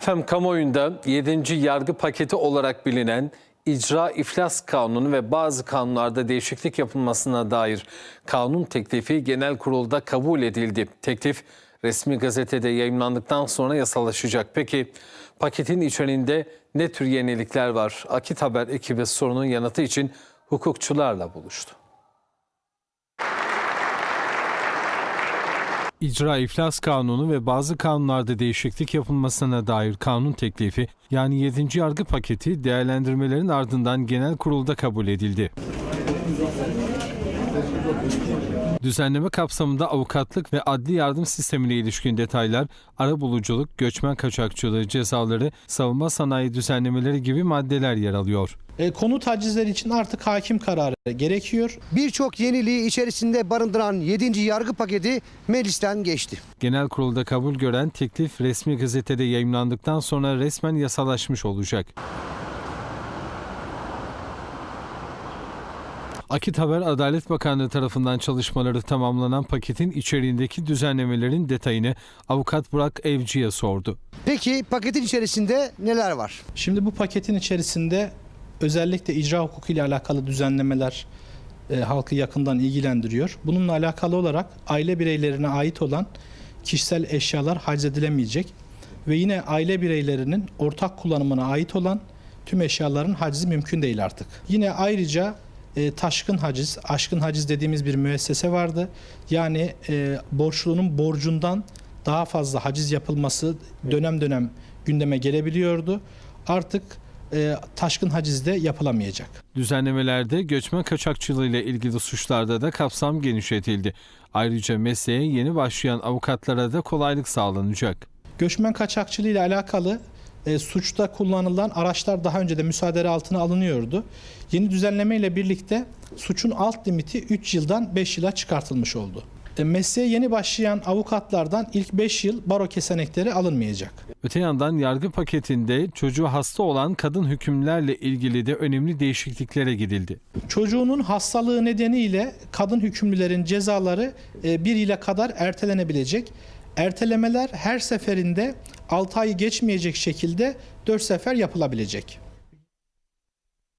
Efendim kamuoyunda 7. yargı paketi olarak bilinen icra iflas kanunu ve bazı kanunlarda değişiklik yapılmasına dair kanun teklifi genel kurulda kabul edildi. Teklif resmi gazetede yayınlandıktan sonra yasalaşacak. Peki paketin içeriğinde ne tür yenilikler var? Akit Haber ekibi sorunun yanıtı için hukukçularla buluştu. İcra İflas Kanunu ve bazı kanunlarda değişiklik yapılmasına dair kanun teklifi yani 7. yargı paketi değerlendirmelerin ardından genel kurulda kabul edildi. Düzenleme kapsamında avukatlık ve adli yardım sistemine ilişkin detaylar, arabuluculuk, göçmen kaçakçılığı cezaları, savunma sanayi düzenlemeleri gibi maddeler yer alıyor. E, konut hacizleri için artık hakim kararı gerekiyor. Birçok yeniliği içerisinde barındıran 7. yargı paketi meclisten geçti. Genel kurulda kabul gören teklif resmi gazetede yayımlandıktan sonra resmen yasalaşmış olacak. Akit Haber Adalet Bakanlığı tarafından çalışmaları tamamlanan paketin içeriğindeki düzenlemelerin detayını avukat Burak Evci'ye sordu. Peki paketin içerisinde neler var? Şimdi bu paketin içerisinde özellikle icra hukuku ile alakalı düzenlemeler e, halkı yakından ilgilendiriyor. Bununla alakalı olarak aile bireylerine ait olan kişisel eşyalar haciz edilemeyecek ve yine aile bireylerinin ortak kullanımına ait olan tüm eşyaların hacizi mümkün değil artık. Yine ayrıca e, taşkın haciz, aşkın haciz dediğimiz bir müessese vardı. Yani e, borçlunun borcundan daha fazla haciz yapılması dönem dönem gündeme gelebiliyordu. Artık e, taşkın haciz de yapılamayacak. Düzenlemelerde göçmen kaçakçılığı ile ilgili suçlarda da kapsam genişletildi. Ayrıca mesleğe yeni başlayan avukatlara da kolaylık sağlanacak. Göçmen kaçakçılığı ile alakalı e, suçta kullanılan araçlar daha önce de müsaade altına alınıyordu. Yeni düzenleme ile birlikte suçun alt limiti 3 yıldan 5 yıla çıkartılmış oldu. E, mesleğe yeni başlayan avukatlardan ilk 5 yıl baro kesenekleri alınmayacak. Öte yandan yargı paketinde çocuğu hasta olan kadın hükümlerle ilgili de önemli değişikliklere gidildi. Çocuğunun hastalığı nedeniyle kadın hükümlülerin cezaları e, bir ile kadar ertelenebilecek. Ertelemeler her seferinde 6 ayı geçmeyecek şekilde 4 sefer yapılabilecek.